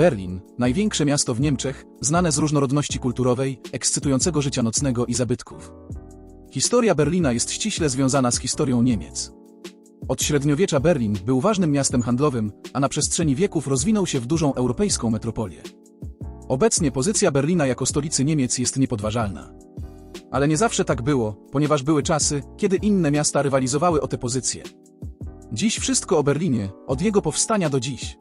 Berlin, największe miasto w Niemczech, znane z różnorodności kulturowej, ekscytującego życia nocnego i zabytków. Historia Berlina jest ściśle związana z historią Niemiec. Od średniowiecza Berlin był ważnym miastem handlowym, a na przestrzeni wieków rozwinął się w dużą europejską metropolię. Obecnie pozycja Berlina jako stolicy Niemiec jest niepodważalna. Ale nie zawsze tak było, ponieważ były czasy, kiedy inne miasta rywalizowały o tę pozycję. Dziś wszystko o Berlinie, od jego powstania do dziś.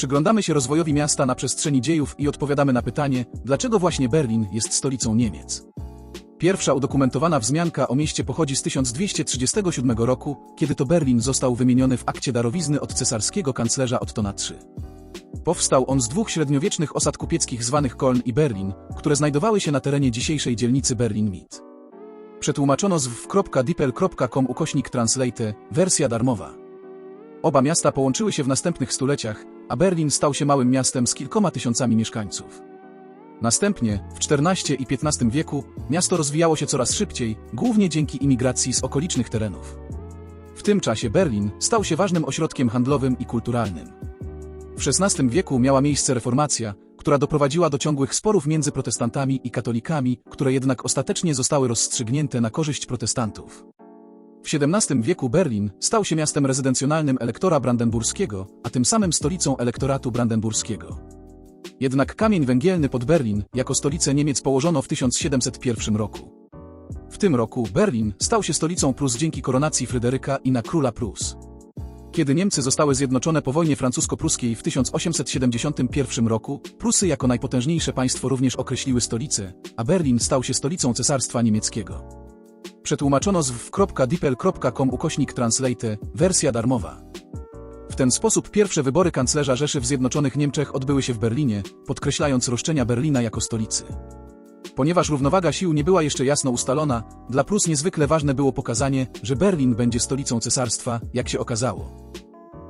Przyglądamy się rozwojowi miasta na przestrzeni dziejów i odpowiadamy na pytanie, dlaczego właśnie Berlin jest stolicą Niemiec. Pierwsza udokumentowana wzmianka o mieście pochodzi z 1237 roku, kiedy to Berlin został wymieniony w akcie darowizny od cesarskiego kanclerza Ottona III. Powstał on z dwóch średniowiecznych osad kupieckich zwanych Koln i Berlin, które znajdowały się na terenie dzisiejszej dzielnicy Berlin-Mid. Przetłumaczono z w.dipel.com ukośnik translate, wersja darmowa. Oba miasta połączyły się w następnych stuleciach, a Berlin stał się małym miastem z kilkoma tysiącami mieszkańców. Następnie, w XIV i XV wieku, miasto rozwijało się coraz szybciej, głównie dzięki imigracji z okolicznych terenów. W tym czasie Berlin stał się ważnym ośrodkiem handlowym i kulturalnym. W XVI wieku miała miejsce reformacja, która doprowadziła do ciągłych sporów między protestantami i katolikami, które jednak ostatecznie zostały rozstrzygnięte na korzyść protestantów. W XVII wieku Berlin stał się miastem rezydencjonalnym elektora brandenburskiego, a tym samym stolicą elektoratu brandenburskiego. Jednak kamień węgielny pod Berlin jako stolicę Niemiec położono w 1701 roku. W tym roku Berlin stał się stolicą Prus dzięki koronacji Fryderyka i na króla Prus. Kiedy Niemcy zostały zjednoczone po wojnie francusko-pruskiej w 1871 roku, Prusy jako najpotężniejsze państwo również określiły stolicę, a Berlin stał się stolicą Cesarstwa Niemieckiego. Przetłumaczono z w.dipel.com ukośnik translate, wersja darmowa. W ten sposób pierwsze wybory kanclerza Rzeszy w Zjednoczonych Niemczech odbyły się w Berlinie, podkreślając roszczenia Berlina jako stolicy. Ponieważ równowaga sił nie była jeszcze jasno ustalona, dla Prus niezwykle ważne było pokazanie, że Berlin będzie stolicą cesarstwa, jak się okazało.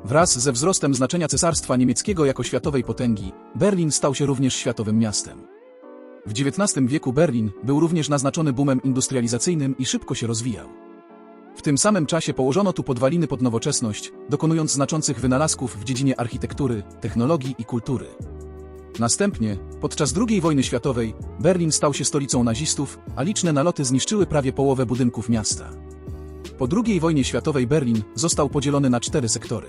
Wraz ze wzrostem znaczenia cesarstwa niemieckiego jako światowej potęgi, Berlin stał się również światowym miastem. W XIX wieku Berlin był również naznaczony boomem industrializacyjnym i szybko się rozwijał. W tym samym czasie położono tu podwaliny pod nowoczesność, dokonując znaczących wynalazków w dziedzinie architektury, technologii i kultury. Następnie, podczas II wojny światowej, Berlin stał się stolicą nazistów, a liczne naloty zniszczyły prawie połowę budynków miasta. Po II wojnie światowej Berlin został podzielony na cztery sektory.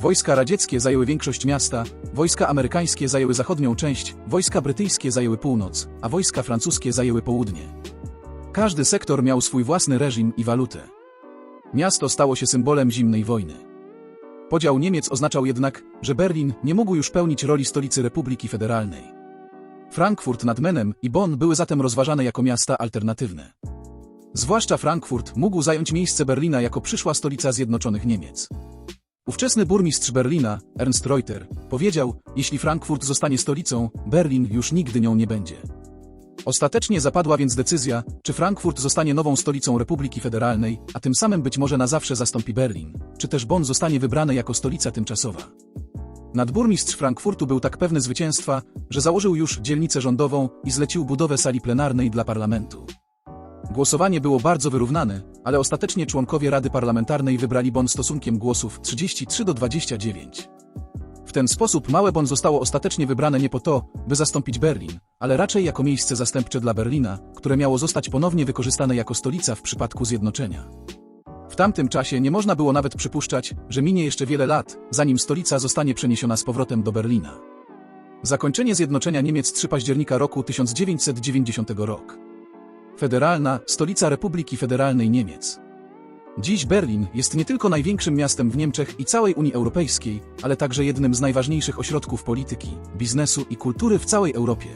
Wojska radzieckie zajęły większość miasta, wojska amerykańskie zajęły zachodnią część, wojska brytyjskie zajęły północ, a wojska francuskie zajęły południe. Każdy sektor miał swój własny reżim i walutę. Miasto stało się symbolem zimnej wojny. Podział Niemiec oznaczał jednak, że Berlin nie mógł już pełnić roli stolicy Republiki Federalnej. Frankfurt nad Menem i Bonn były zatem rozważane jako miasta alternatywne. Zwłaszcza Frankfurt mógł zająć miejsce Berlina jako przyszła stolica Zjednoczonych Niemiec. Ówczesny burmistrz Berlina, Ernst Reuter, powiedział, jeśli Frankfurt zostanie stolicą, Berlin już nigdy nią nie będzie. Ostatecznie zapadła więc decyzja, czy Frankfurt zostanie nową stolicą Republiki Federalnej, a tym samym być może na zawsze zastąpi Berlin, czy też Bonn zostanie wybrany jako stolica tymczasowa. Nadburmistrz Frankfurtu był tak pewny zwycięstwa, że założył już dzielnicę rządową i zlecił budowę sali plenarnej dla parlamentu. Głosowanie było bardzo wyrównane, ale ostatecznie członkowie Rady Parlamentarnej wybrali Bonn stosunkiem głosów 33 do 29. W ten sposób Małe Bonn zostało ostatecznie wybrane nie po to, by zastąpić Berlin, ale raczej jako miejsce zastępcze dla Berlina, które miało zostać ponownie wykorzystane jako stolica w przypadku zjednoczenia. W tamtym czasie nie można było nawet przypuszczać, że minie jeszcze wiele lat, zanim stolica zostanie przeniesiona z powrotem do Berlina. Zakończenie zjednoczenia Niemiec 3 października roku 1990 rok. Federalna, stolica Republiki Federalnej Niemiec. Dziś Berlin jest nie tylko największym miastem w Niemczech i całej Unii Europejskiej, ale także jednym z najważniejszych ośrodków polityki, biznesu i kultury w całej Europie.